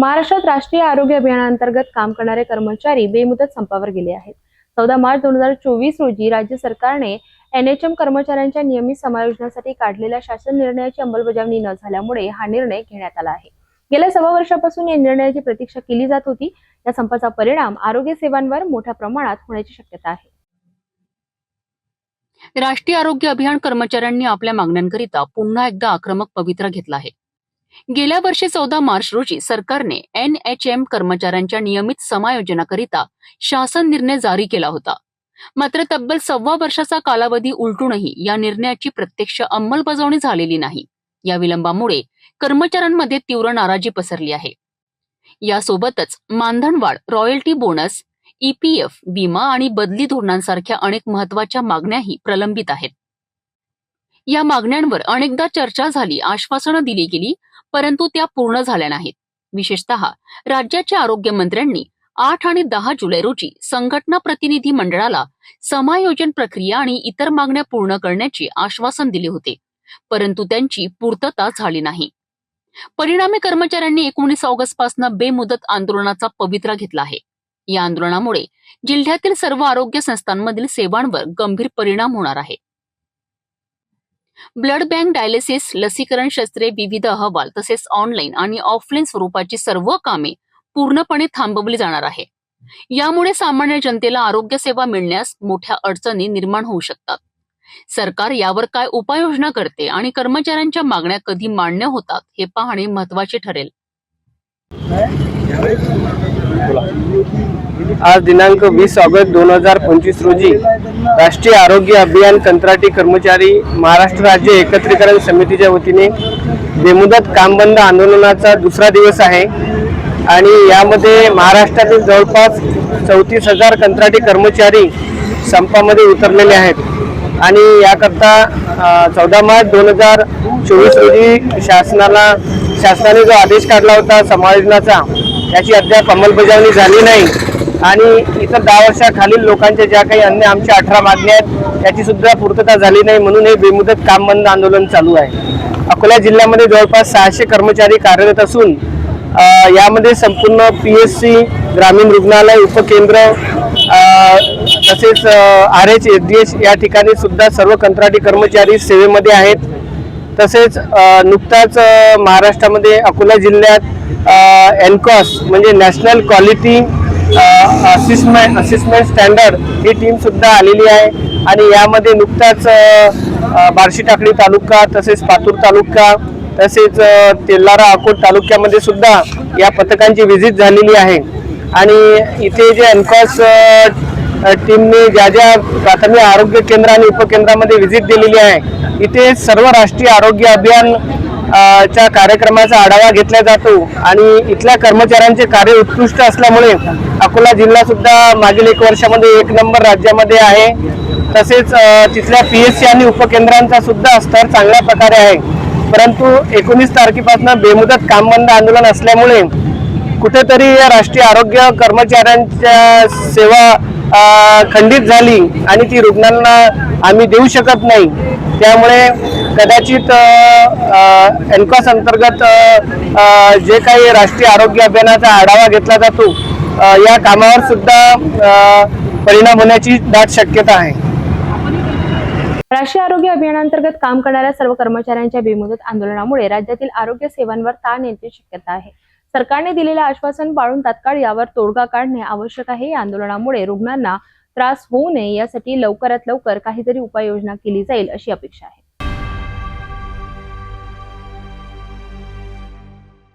महाराष्ट्रात राष्ट्रीय आरोग्य अभियानांतर्गत काम करणारे कर्मचारी बेमुदत संपावर गेले आहेत. चौदा मार्च दोन हजार चोवीस रोजी राज्य सरकारने एनएचएम कर्मचाऱ्यांच्या नियमित समायोजनासाठी काढलेल्या शासन निर्णयाची अंमलबजावणी न झाल्यामुळे हा निर्णय घेण्यात आला आहे. गेल्या सव्वा वर्षापासून या निर्णयाची प्रतीक्षा केली जात होती. या संपाचा परिणाम आरोग्य सेवांवर मोठ्या प्रमाणात होण्याची शक्यता आहे. राष्ट्रीय आरोग्य अभियान कर्मचाऱ्यांनी आपल्या मागण्यांकरिता पुन्हा एकदा आक्रमक पवित्रा घेतला आहे. गेल्या वर्षी चौदा मार्च रोजी सरकारने एन एच एम कर्मचाऱ्यांच्या नियमित समायोजनाकरिता शासन निर्णय जारी केला होता. मात्र तब्बल सव्वा वर्षाचा कालावधी उलटूनही या निर्णयाची प्रत्यक्ष अंमलबजावणी झालेली नाही. या विलंबामुळे कर्मचाऱ्यांमध्ये तीव्र नाराजी पसरली आहे. यासोबतच मानधनवाढ रॉयल्टी बोनस ईपीएफ विमा आणि बदली धोरणांसारख्या अनेक महत्त्वाच्या मागण्याही प्रलंबित आहेत. या मागण्यांवर अनेकदा चर्चा झाली आश्वासनं दिली गेली परंतु त्या पूर्ण झाल्या नाहीत. विशेषतः राज्याच्या आरोग्य मंत्र्यांनी आठ आणि दहा जुलै रोजी संघटना प्रतिनिधी मंडळाला समायोजन प्रक्रिया आणि इतर मागण्या पूर्ण करण्याचे आश्वासन दिले होते परंतु त्यांची पूर्तता झाली नाही. परिणामी कर्मचाऱ्यांनी एकोणीस ऑगस्टपासून बेमुदत आंदोलनाचा पवित्रा घेतला आहे. या आंदोलनामुळे जिल्ह्यातील सर्व आरोग्य संस्थांमधील सेवांवर गंभीर परिणाम होणार आहे. ब्लड बँक डायलिसिस लसीकरण शस्त्रे विविध अहवाल तसेच ऑनलाईन आणि ऑफलाईन स्वरूपाची सर्व कामे पूर्णपणे थांबवली जाणार आहे. यामुळे सामान्य जनतेला आरोग्य सेवा मिळण्यास मोठ्या अडचणी निर्माण होऊ शकतात. सरकार यावर काय उपाययोजना करते आणि कर्मचाऱ्यांच्या मागण्या कधी मान्य होतात हे पाहणे महत्त्वाचे ठरेल. आज दिनांक वीस ऑगस्ट दोन हजार पंचवीस रोजी राष्ट्रीय आरोग्य अभियान कंत्राटी कर्मचारी महाराष्ट्र राज्य एकत्रीकरण समितीच्या वतीने बेमुदत कामबंद आंदोलनाचा दुसरा दिवस आहे. आणि यामध्ये महाराष्ट्रातील जवळपास चौतीस हजार कंत्राटी कर्मचारी संपामध्ये उतरलेले आहेत. आणि याकरता चौदा मार्च दोन हजार चोवीस रोजी शासनाला शासनाने जो आदेश काढला होता समायोजनाचा याची अद्याप अंमलबजावणी झाली नाही. आणि इतर दहा वर्षाखालील लोकांच्या ज्या काही अन्य आमच्या अठरा मागण्या आहेत त्याची सुद्धा पूर्तता झाली नाही म्हणून हे बेमुदत काम बंद आंदोलन चालू आहे. अकोला जिल्ह्यामध्ये जवळपास सहाशे कर्मचारी कार्यरत असून यामध्ये संपूर्ण पी एस सी ग्रामीण रुग्णालय उपकेंद्र तसेच R H S D H या ठिकाणी सुद्धा सर्व कंत्राटी कर्मचारी सेवेमध्ये आहेत. तसेच नुकताच महाराष्ट्रामध्ये अकोला जिल्ह्यात एनकॉस म्हणजे national quality assessment assessment standard ही टीम सुद्धा आलेली आहे. आणि यामध्ये नुकताच बार्शी टाकळी तालुका तसेच पातूर तालुका तसेच तेल्लारा अकोट तालुक्यामध्ये सुद्धा या पथकांची व्हिजिट झालेली आहे. आणि इथे जे अनकॉस टीमने ज्या ज्या प्राथमिक आरोग्य केंद्र आणि उपकेंद्रामध्ये व्हिजिट दिलेली आहे इथे सर्व राष्ट्रीय आरोग्य अभियान च्या कार्यक्रमाचा आढावा घेतला जातो आणि इथल्या कर्मचाऱ्यांचे कार्य उत्कृष्ट असल्यामुळे अकोला जिल्हा सुद्धा मागील एक वर्षामध्ये एक नंबर राज्यामध्ये आहे. तसेच तिथल्या पी एस सी आणि उपकेंद्रांचा सुद्धा स्तर चांगल्या प्रकारे आहे. परंतु एकोणीस तारखेपासून बेमुदत कामबंद आंदोलन असल्यामुळे कुठेतरी या राष्ट्रीय आरोग्य कर्मचाऱ्यांच्या सेवा खंडित झाली आणि ती रुग्णांना आम्ही देऊ शकत नाही. त्यामुळे कदाचित एनकॉस अंतर्गत जे काही राष्ट्रीय आरोग्य अभियानाचा आढावा घेतला जातो या कामावर सुद्धा परिणाम होण्याची दाट शक्यता आहे. राष्ट्रीय आरोग्य अभियानांतर्गत काम करणाऱ्या सर्व कर्मचाऱ्यांच्या बेमुदत आंदोलनामुळे राज्यातील आरोग्य सेवांवर ताण येण्याची शक्यता आहे. सरकारने दिलेलं आश्वासन पाळून तात्काळ यावर तोडगा काढणे आवश्यक आहे. या आंदोलनामुळे रुग्णांना त्रास होऊ नये यासाठी लवकरात लवकर काहीतरी उपाययोजना केली जाईल अशी अपेक्षा आहे.